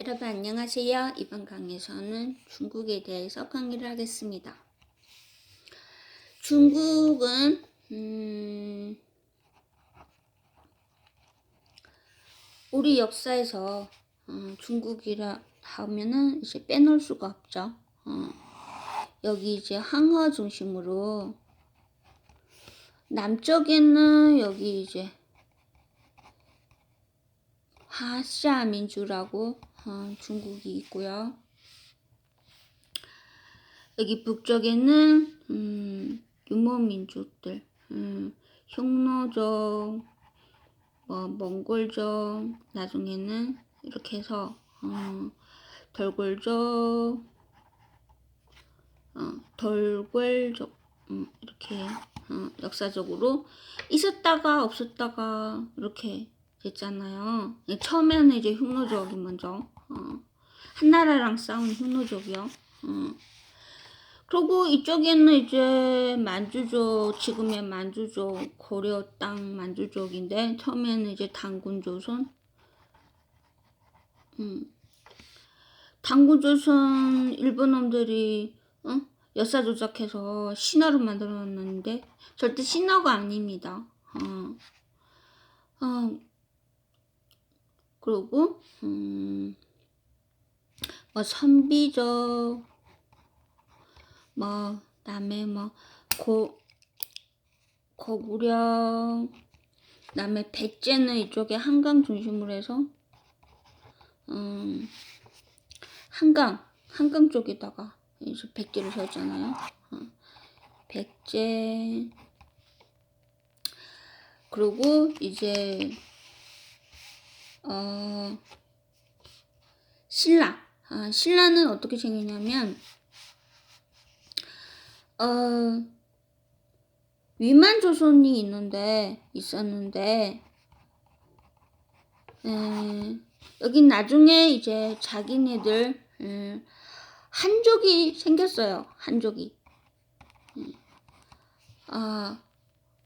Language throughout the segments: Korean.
여러분 안녕하세요. 이번 강의에서는 중국에 대해서 강의를 하겠습니다. 중국은 음, 우리 역사에서 어, 중국이라 하면은 이제 빼놓을 수가 없죠. 어, 여기 이제 항허 중심으로 남쪽에는 여기 이제 하샤 민주라고 어, 중국이 있고요. 여기 북쪽에는 음, 유모 민족들, 음, 흉노족, 뭐 몽골족, 나중에는 이렇게 해서 어, 돌골족, 어, 돌궐족 음, 이렇게 어, 역사적으로 있었다가 없었다가 이렇게 됐잖아요. 네, 처음에는 이제 흉노족이 먼저 어, 한나라랑 싸운 흉노족이요. 어. 그리고 이쪽에는 이제 만주족, 지금의 만주족, 고려 땅 만주족인데 처음에는 이제 당군 조선, 음, 당군 조선 일본 놈들이 어? 역사 조작해서 신화로 만들어 놨는데 절대 신화가 아닙니다. 어. 어, 그리고 음, 뭐 선비적 뭐 남의 뭐고 고구려 남의 백제는 이쪽에 한강 중심으로 해서 음, 한강 한강 쪽에다가 이제 백제를 세웠잖아요. 어, 백제 그리고 이제 어, 신라. 아, 신라는 어떻게 생겼냐면, 어, 위만 조선이 있는데, 있었는데, 에, 여긴 나중에 이제 자기네들, 음, 한족이 생겼어요. 한족이. 음, 아,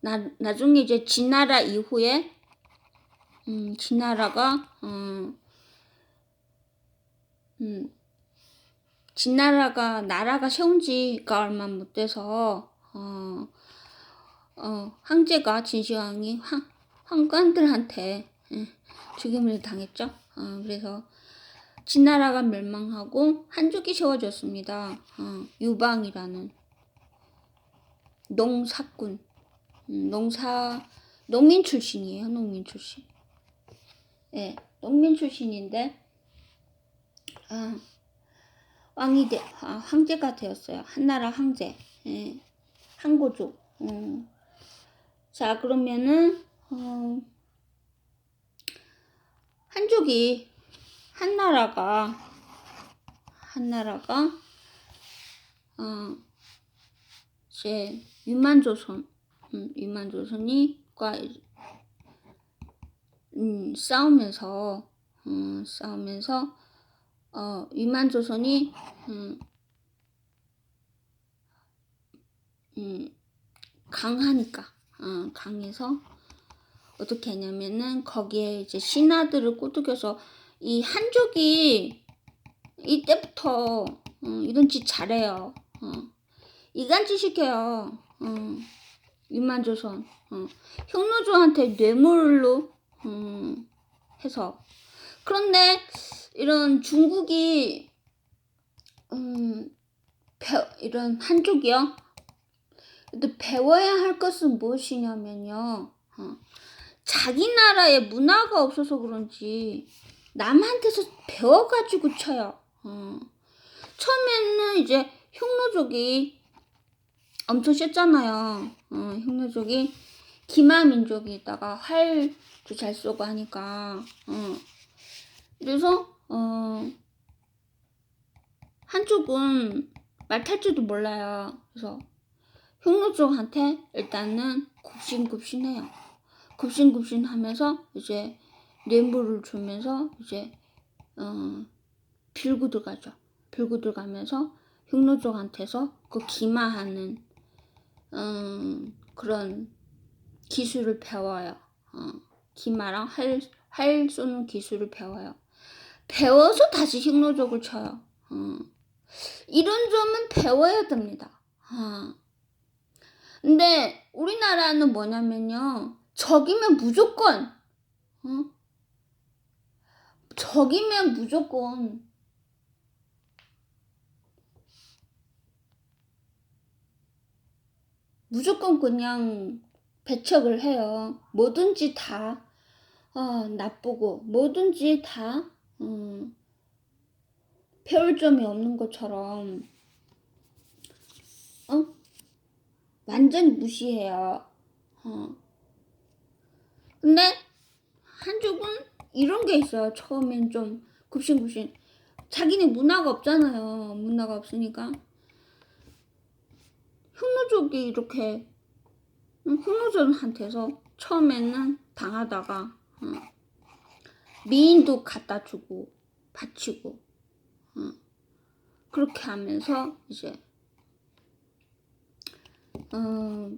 나, 나중에 이제 진나라 이후에 음, 진나라가 음, 음, 진나라가 나라가 세운 지가 얼마 못 돼서 어, 어, 황제가 진시황이 황, 황관들한테 예, 죽임을 당했죠. 어, 그래서 진나라가 멸망하고 한족이 세워졌습니다. 어, 유방이라는 농사꾼, 음, 농사 농민 출신이에요. 농민 출신. 예, 농민 출신인데 아, 왕이 되, 아, 황제가 되었어요. 한나라 황제, 예, 한고족. 음. 자 그러면은 어, 한족이 한나라가 한나라가 어, 이제 유만조선, 음, 유만조선이과 음, 싸우면서 음, 싸우면서 어, 위만조선이 음, 음, 강하니까 어, 강해서 어떻게 하냐면은 거기에 이제 신하들을 꼬드겨서 이 한족이 이때부터 어, 이런 짓 잘해요. 어, 이간질 시켜요. 어, 위만조선 어, 흉노조한테 뇌물로 음, 해서 그런데 이런 중국이 음, 배, 이런 한족이요. 근데 배워야 할 것은 무엇이냐면요. 어, 자기 나라에 문화가 없어서 그런지 남한테서 배워가지고 쳐요. 어. 처음에는 이제 흉노족이 엄청 셌잖아요. 어, 흉노족이 기마 민족이다가 활도 잘 쏘고 하니까 어. 그래서 어 한쪽은 말 탈 줄도 몰라요. 그래서 흉노 쪽한테 일단은 굽신굽신해요. 굽신굽신하면서 이제 뇌물을 주면서 이제 어 빌고 들어가죠. 빌고 들어가면서 흉노 쪽한테서 그 기마하는 음, 그런 기술을 배워요. 어, 기마랑 활, 활 쏘는 기술을 배워요. 배워서 다시 흉노적을 쳐요. 어. 이런 점은 배워야 됩니다. 어. 근데 우리나라는 뭐냐면요. 적이면 무조건, 어? 적이면 무조건 무조건 그냥 배척을 해요. 뭐든지 다 어, 나쁘고 뭐든지 다 음, 배울 점이 없는 것처럼 어? 완전히 무시해요. 어. 근데 한쪽은 이런 게 있어요. 처음엔 좀 굽신굽신. 자기네 문화가 없잖아요. 문화가 없으니까. 흑노족이 이렇게 음, 흑노족한테서 처음에는 당하다가 어, 미인도 갖다 주고 바치고 어, 그렇게 하면서 이제 어,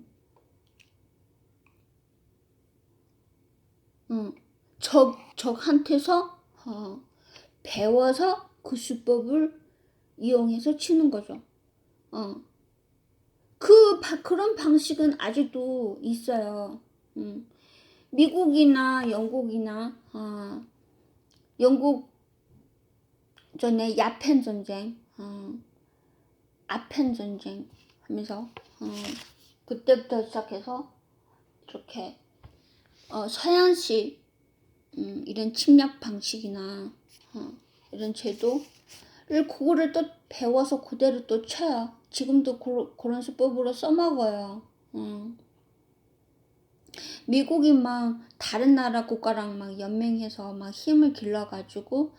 어, 적, 적한테서 어, 배워서 그 수법을 이용해서 치는 거죠. 어. 그 바, 그런 방식은 아직도 있어요. 음. 미국이나 영국이나 어, 영국 전에 야펜 전쟁, 어, 아펜 전쟁 하면서 어, 그때부터 시작해서 이렇게 어, 서양식 음, 이런 침략 방식이나 어, 이런 제도를 그거를 또 배워서 그대로 또 쳐요. 지금도 그, 그런 수법으로 써먹어요. 어. 미국이 막 다른 나라 국가랑 막 연맹해서 막 힘을 길러가지고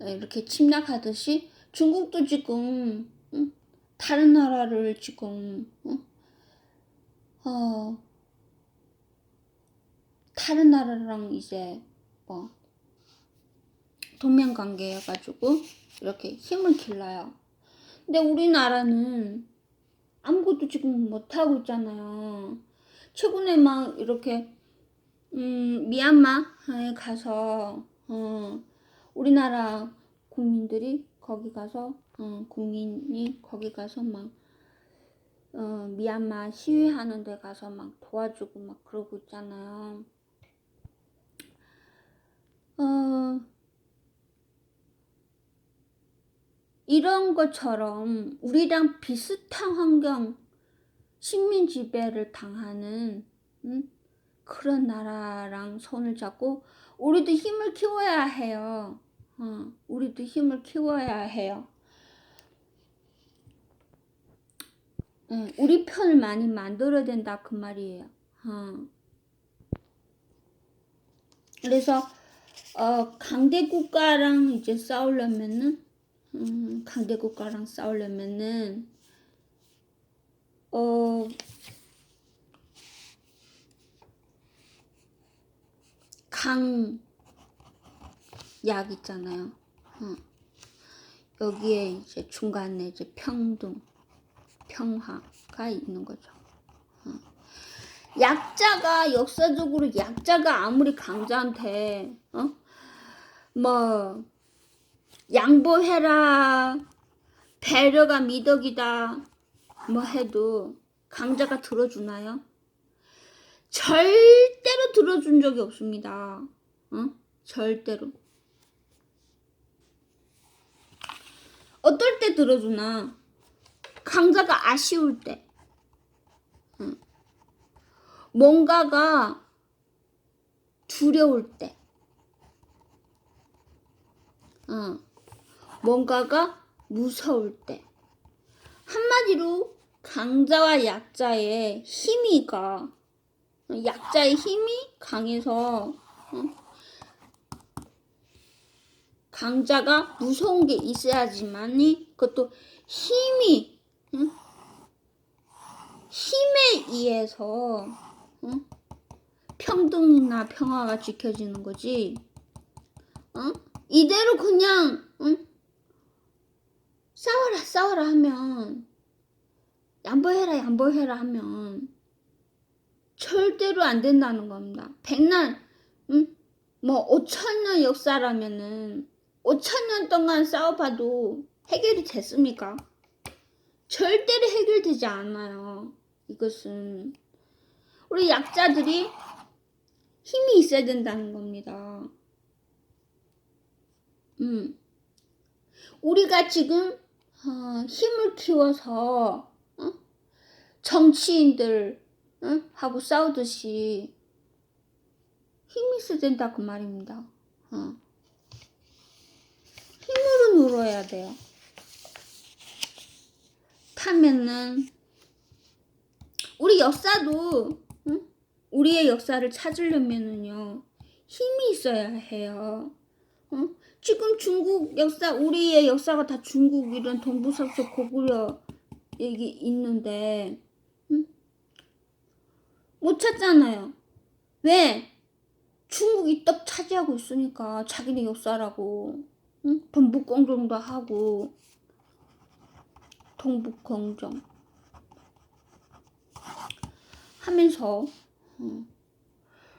이렇게 침략하듯이 중국도 지금 응? 다른 나라를 지금 응? 어 다른 나라랑 이제 뭐 동맹 관계 해가지고 이렇게 힘을 길러요. 근데 우리나라는 아무것도 지금 못하고 있잖아요. 최근에 막 이렇게 음, 미얀마에 가서 어, 우리나라 국민들이 거기 가서 어, 국민이 거기 가서 막 어, 미얀마 시위하는 데 가서 막 도와주고 막 그러고 있잖아요. 어, 이런 것처럼 우리랑 비슷한 환경, 식민 지배를 당하는 음? 그런 나라랑 손을 잡고 우리도 힘을 키워야 해요. 어, 우리도 힘을 키워야 해요. 응, 우리 편을 많이 만들어야 된다 그 말이에요. 어. 그래서 어, 강대 국가랑 이제 싸우려면은 음, 강대 국가랑 싸우려면은 어 강 약 있잖아요. 어. 여기에 이제 중간에 이제 평등, 평화가 있는 거죠. 어. 약자가 역사적으로 약자가 아무리 강자한테 어? 뭐 양보해라 배려가 미덕이다 뭐 해도 강자가 들어주나요? 절대로 들어준 적이 없습니다. 어? 절대로. 어떨 때 들어주나? 강자가 아쉬울 때. 응. 뭔가가 두려울 때. 어. 뭔가가 무서울 때. 한마디로 강자와 약자의 힘이가 약자의 힘이 강해서 어? 강자가 무서운 게 있어야지만이 그것도 힘이 응? 힘에 의해서 응? 평등이나 평화가 지켜지는 거지. 어? 이대로 그냥 응? 싸워라 싸워라 하면 양보해라 양보해라 하면 절대로 안 된다는 겁니다. 백날 응? 뭐 5천 년 역사라면은 5천 년 동안 싸워봐도 해결이 됐습니까? 절대로 해결되지 않아요. 이것은 우리 약자들이 힘이 있어야 된다는 겁니다. 음. 우리가 지금 어, 힘을 키워서 어? 정치인들 어? 하고 싸우듯이 힘이 있어야 된다 그 말입니다. 어. 힘으로 눌러야 돼요. 타면은 우리 역사도 응? 우리의 역사를 찾으려면은요 힘이 있어야 해요. 어? 지금 중국 역사 우리의 역사가 다 중국 이런 동부서쪽 고구려 여기 있는데 응? 못 찾잖아요. 왜? 중국이 떡 차지하고 있으니까 자기네 역사라고 응? 동북공정도 하고 동북공정 하면서 어.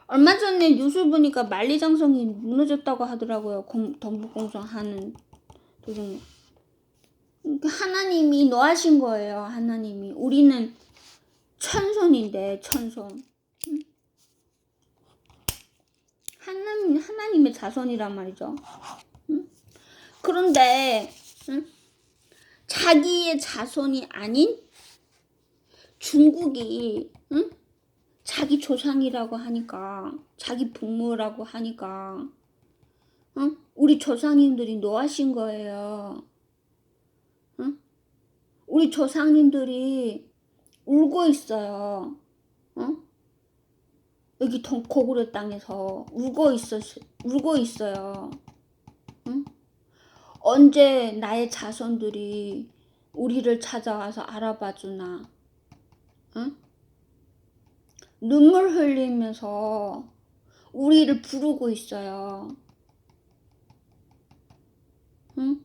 얼마 전에 뉴스 보니까 만리장성이 무너졌다고 하더라고요. 공, 동북공정 하는 도중에. 그러니까 하나님이 노하신 거예요. 하나님이 우리는 천손인데 천손. 응? 하나님 하나님의 자손이란 말이죠. 응? 그런데 응? 자기의 자손이 아닌 중국이 응? 자기 조상이라고 하니까 자기 부모라고 하니까 응? 우리 조상님들이 노하신 거예요. 응? 우리 조상님들이 울고 있어요. 응? 여기 동, 고구려 땅에서 울고 있어 울고 있어요. 응? 언제 나의 자손들이 우리를 찾아와서 알아봐 주나? 응? 눈물 흘리면서 우리를 부르고 있어요. 응?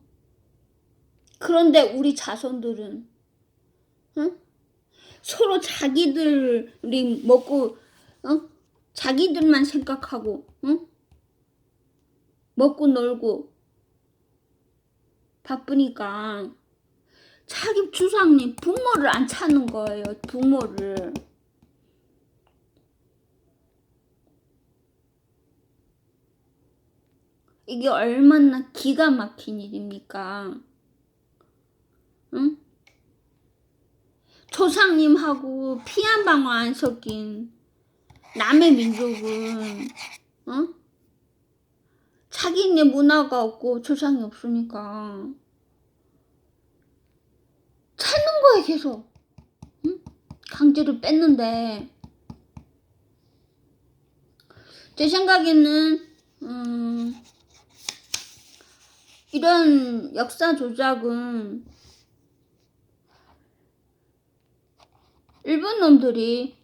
그런데 우리 자손들은 응? 서로 자기들이 먹고 응? 자기들만 생각하고 응? 먹고 놀고 바쁘니까 자기 주상님 부모를 안 찾는 거예요. 부모를. 이게 얼마나 기가 막힌 일입니까? 응? 조상님하고 피 한 방울 안 섞인 남의 민족은 응? 자기네 문화가 없고 조상이 없으니까 찾는 거야 계속 응? 강제로 뺐는데 제 생각에는 음, 이런 역사 조작은 일본 놈들이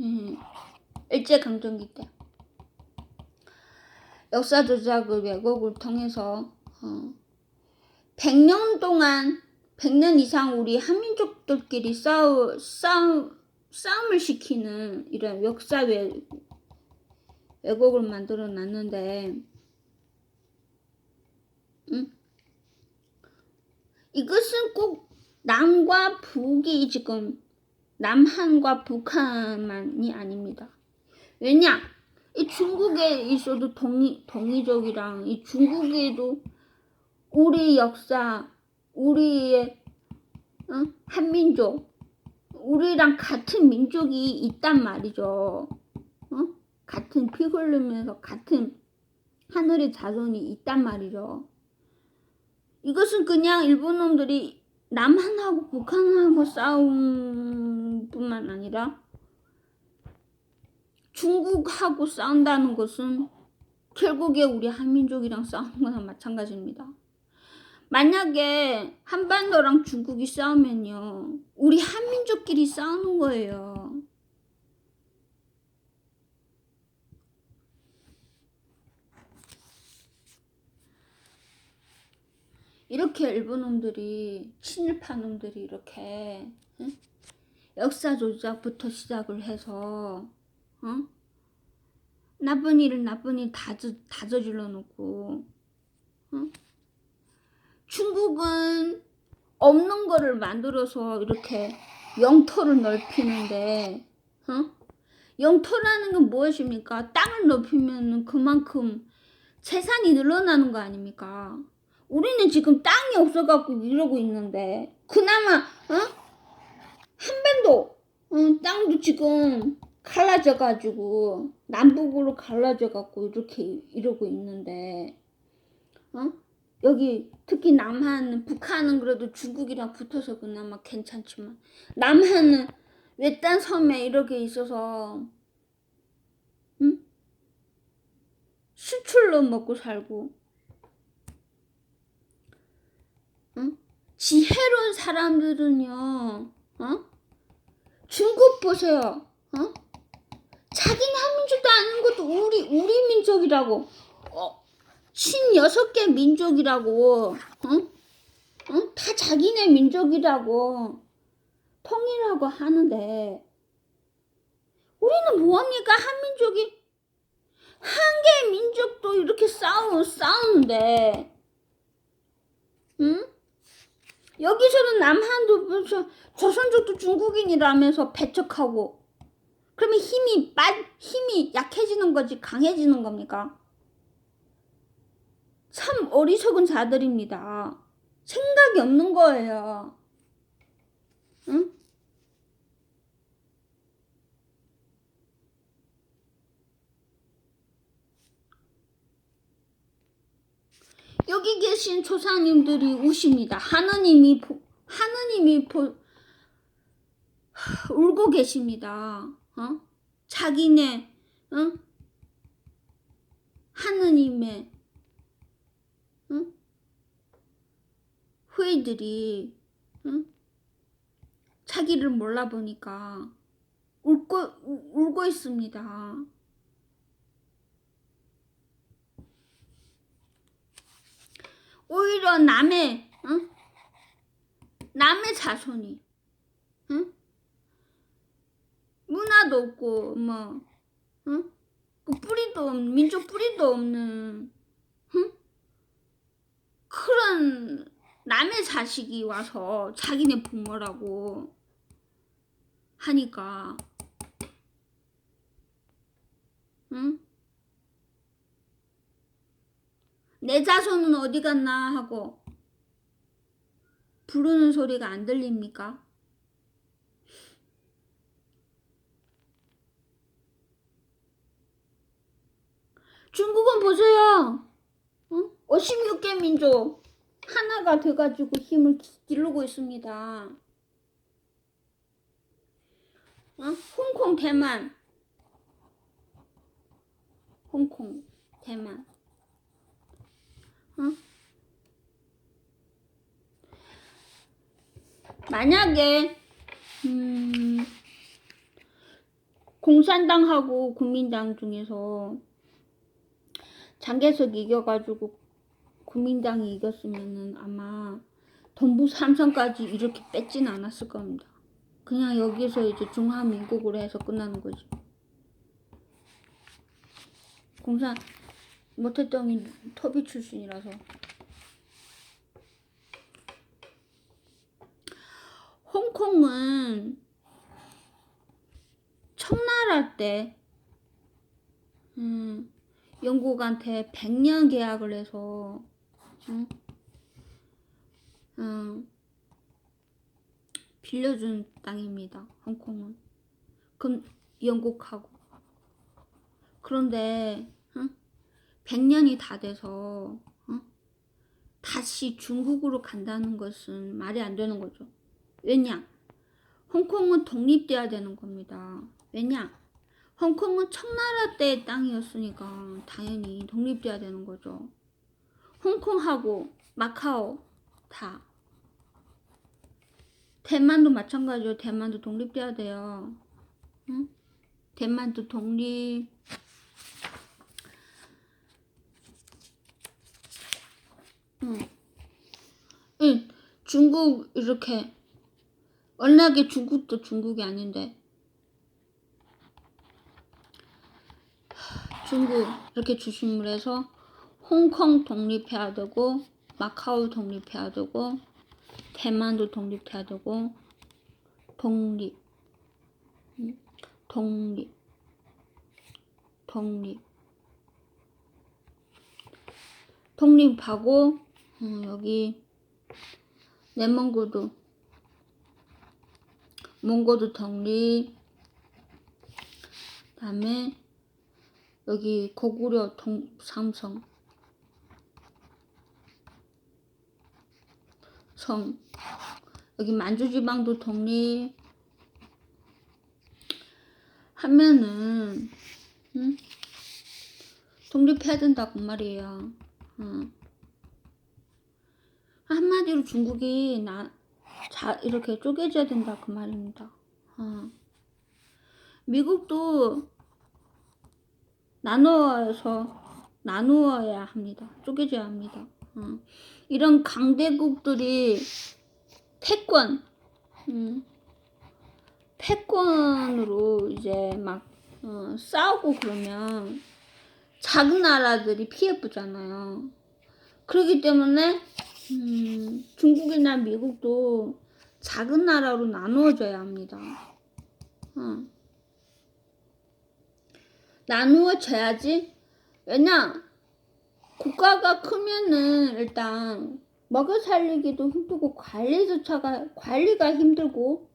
음, 일제 강점기 때 역사 조작을 왜곡을 통해서 어, 100년 동안 100년 이상 우리 한민족들끼리 싸우, 싸움, 싸움을 시키는 이런 역사 왜, 왜곡을 만들어 놨는데 응? 이것은 꼭 남과 북이 지금 남한과 북한만이 아닙니다. 왜냐? 이 중국에 있어도 동이, 동이족이랑 이 중국에도 우리 역사, 우리의 어? 한민족, 우리랑 같은 민족이 있단 말이죠. 어? 같은 피 흘리면서 같은 하늘의 자손이 있단 말이죠. 이것은 그냥 일본 놈들이 남한하고 북한하고 싸움 뿐만 아니라 중국하고 싸운다는 것은 결국에 우리 한민족이랑 싸우는 거나 마찬가지입니다. 만약에 한반도랑 중국이 싸우면요, 우리 한민족끼리 싸우는 거예요. 이렇게 일본 놈들이 친일파 놈들이 이렇게 응? 역사 조작부터 시작을 해서 어? 나쁜 일을 나쁜 일 다, 저질러 놓고 어? 중국은 없는 거를 만들어서 이렇게 영토를 넓히는데, 어? 영토라는 건 무엇입니까? 땅을 넓히면 그만큼 재산이 늘어나는 거 아닙니까? 우리는 지금 땅이 없어갖고 이러고 있는데, 그나마, 어? 한 반도, 어, 땅도 지금 갈라져가지고, 남북으로 갈라져갖고 이렇게 이러고 있는데, 어? 여기 특히 남한, 북한은 그래도 중국이랑 붙어서 그나마 괜찮지만, 남한은 외딴 섬에 이렇게 있어서, 응? 수출로 먹고 살고, 응? 지혜로운 사람들은요, 어? 중국 보세요, 어? 자기네 한 민족도 아닌 것도 우리, 우리 민족이라고, 어, 56개 민족이라고, 어? 어? 다 자기네 민족이라고, 통일하고 하는데, 우리는 뭐합니까? 한민족이, 한 개의 민족도 이렇게 싸우, 싸우는데, 응? 여기서는 남한도 무슨 조선족도 중국인이라면서 배척하고, 그러면 힘이 빠, 힘이 약해지는 거지 강해지는 겁니까? 참 어리석은 자들입니다. 생각이 없는 거예요. 응? 여기 계신 조상님들이 우십니다. 하느님이 보, 하느님이 보, 울고 계십니다. 어? 자기네 어? 하느님의 응? 후예들이 응? 자기를 몰라 보니까 울고 우- 울고 있습니다. 오히려 남의 응? 남의 자손이 응? 문화도 없고 뭐 응? 그 뿌리도 없 민족 뿌리도 없는 응? 그런 남의 자식이 와서 자기네 부모라고 하니까 응? 내 자손은 어디 갔나 하고 부르는 소리가 안 들립니까? 중국은 보세요. 응? 56개 민족 하나가 돼가지고 힘을 기- 기르고 있습니다. 어? 홍콩, 대만, 홍콩, 대만. 어? 만약에 음, 공산당하고 국민당 중에서 장개석 이겨가지고 국민당이 이겼으면은 아마 동부 삼성까지 이렇게 뺏진 않았을 겁니다. 그냥 여기서 이제 중화민국으로 해서 끝나는 거지. 공산 모태덩이 토비 출신이라서. 홍콩은 청나라 때 음, 영국한테 100년 계약을 해서 응? 응, 빌려준 땅입니다. 홍콩은. 그럼 영국하고. 그런데 응? 100년이 다 돼서 응? 다시 중국으로 간다는 것은 말이 안 되는 거죠. 왜냐? 홍콩은 독립돼야 되는 겁니다. 왜냐? 홍콩은 청나라 때의 땅이었으니까 당연히 독립돼야 되는 거죠. 홍콩하고 마카오 다. 대만도 마찬가지로 대만도 독립돼야 돼요. 응? 대만도 독립. 응. 응. 중국 이렇게. 워낙에 중국도 중국이 아닌데. 중국 이렇게 주심을 해서 홍콩 독립해야 되고 마카오 독립해야 되고 대만도 독립해야 되고 독립. 음, 독립. 독립. 독립하고 음, 여기 내몽고도 몽고도 독립 그다음에 여기 고구려 동 삼성 성 여기 만주지방도 독립 하면은 응? 독립해야 된다고 말이에요. 응. 한마디로 중국이 나, 자, 이렇게 쪼개져야 된다 그 말입니다. 어. 미국도 나누어서 나누어야 합니다. 쪼개져야 합니다. 어. 이런 강대국들이 패권, 음, 패권으로 이제 막 어, 싸우고 그러면 작은 나라들이 피해 보잖아요. 그렇기 때문에 음, 중국이나 미국도 작은 나라로 나누어져야 합니다. 어. 나누어져야지. 왜냐? 국가가 크면은 일단 먹여 살리기도 힘들고 관리조차가 관리가 힘들고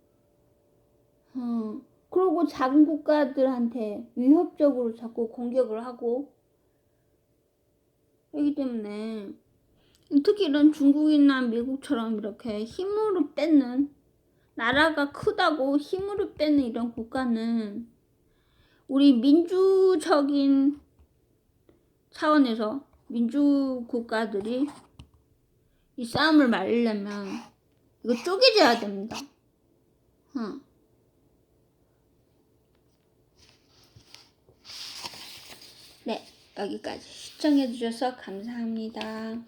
어, 그리고 작은 국가들한테 위협적으로 자꾸 공격을 하고 그렇기 때문에 특히 이런 중국이나 미국처럼 이렇게 힘으로 뺏는 나라가 크다고 힘으로 뺏는 이런 국가는 우리 민주적인 차원에서 민주 국가들이 이 싸움을 말리려면 이거 쪼개져야 됩니다. 어. 네, 여기까지 시청해주셔서 감사합니다.